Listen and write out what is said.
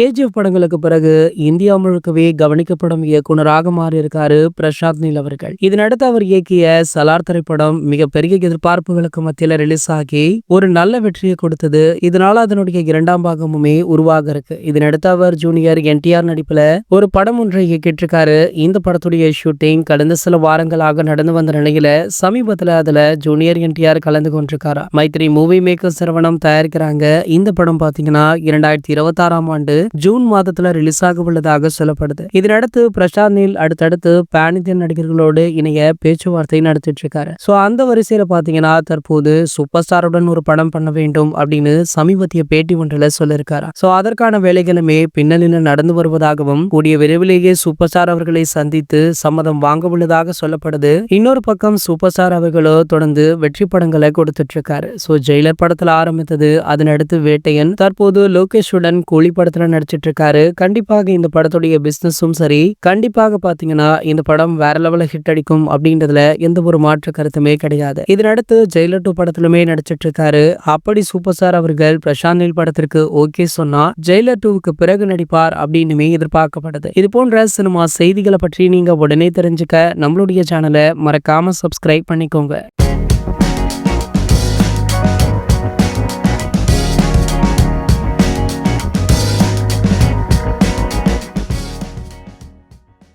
KGF படங்களுக்கு பிறகு India முழுக்கவே கவனிக்கப்படும் இயக்குனராக மாறியிருக்காரு பிரசாந்த் நீல் அவர்கள். இதனடுத்து அவர் இயக்கிய சலார் திரைப்படம் மிகப்பெரிய எதிர்பார்ப்புகளுக்கு மத்தியில் ரிலீஸ் ஆகி ஒரு நல்ல வெற்றியை கொடுத்தது. இதனால அதனுடைய இரண்டாம் பாகமுமே உருவாக இருக்கு. இதனடுத்து அவர் ஜூனியர் என்டிஆர் நடிப்புல ஒரு படம் ஒன்றை இயக்கிட்டு இருக்காரு இந்த படத்துடைய ஷூட்டிங் கடந்த சில வாரங்களாக நடந்து வந்த நிலையில சமீபத்துல அதுல ஜூனியர் என்டிஆர் கலந்து கொண்டிருக்காரா. மைத்ரி மூவி மேக்கர் நிறுவனம் தயாரிக்கிறாங்க. இந்த படம் பாத்தீங்கன்னா இரண்டாயிரத்தி இருபத்தாறாம் ஆண்டு ஜூன் மாதத்துல ரிலீஸ் ஆக உள்ளதாக சொல்லப்படுது. இதனடுத்து பிரசாந்த் நீல் அடுத்தடுத்து பேன் இந்தியன் நடிகர்களோடு இணைய பேச்சுவார்த்தை நடத்திட்டு இருக்காரு சோ அந்த வரிசையில பாத்தீங்கன்னா தற்போது சூப்பர் ஸ்டாருடன் ஒரு படம் பண்ண வேண்டும் அப்படின்னு சமீபத்திய பேட்டி ஒன்றில் சொல்லியிருக்காரு சோ அதற்கான வேலைகளுமே பின்னணியில் நடந்து வருவதாகவும் கூடிய விரைவிலேயே சூப்பர் ஸ்டார் அவர்களை சந்தித்து சம்மதம் வாங்க உள்ளதாக சொல்லப்படுது. இன்னொரு பக்கம் சூப்பர் ஸ்டார் அவர்களோ தொடர்ந்து வெற்றி படங்களை கொடுத்துட்டு இருக்காரு சோ ஜெயிலர் படத்துல ஆரம்பித்தது அதனடுத்து வேட்டையன் தற்போது லோகேஷுடன் கூலி படத்துல நடிச்சிட்டு இருக்காரு கண்டிப்பாக இந்த படத்துடைய பிசினஸும் சரி. கண்டிப்பாக பாத்தீங்கன்னா இந்த படம் வேற லெவலில் ஹிட் அடிக்கும் அப்படின்றதுல எந்த ஒரு மாற்று கருத்துமே கிடையாது. இதனடுத்து ஜெயிலர் டூ படத்திலுமே நடிச்சிட்டு இருக்காரு அப்படி சூப்பர் ஸ்டார் அவர்கள் பிரசாந்த் நீல் படத்திற்கு ஓகே சொன்னா ஜெயிலர் டூவுக்கு பிறகு நடிப்பார் அப்படின்னுமே எதிர்பார்க்கப்படுது. இது போன்ற சினிமா செய்திகளை பற்றி நீங்க உடனே தெரிஞ்சுக்க நம்மளுடைய சேனலை மறக்காம சப்ஸ்கிரைப் பண்ணிக்கோங்க.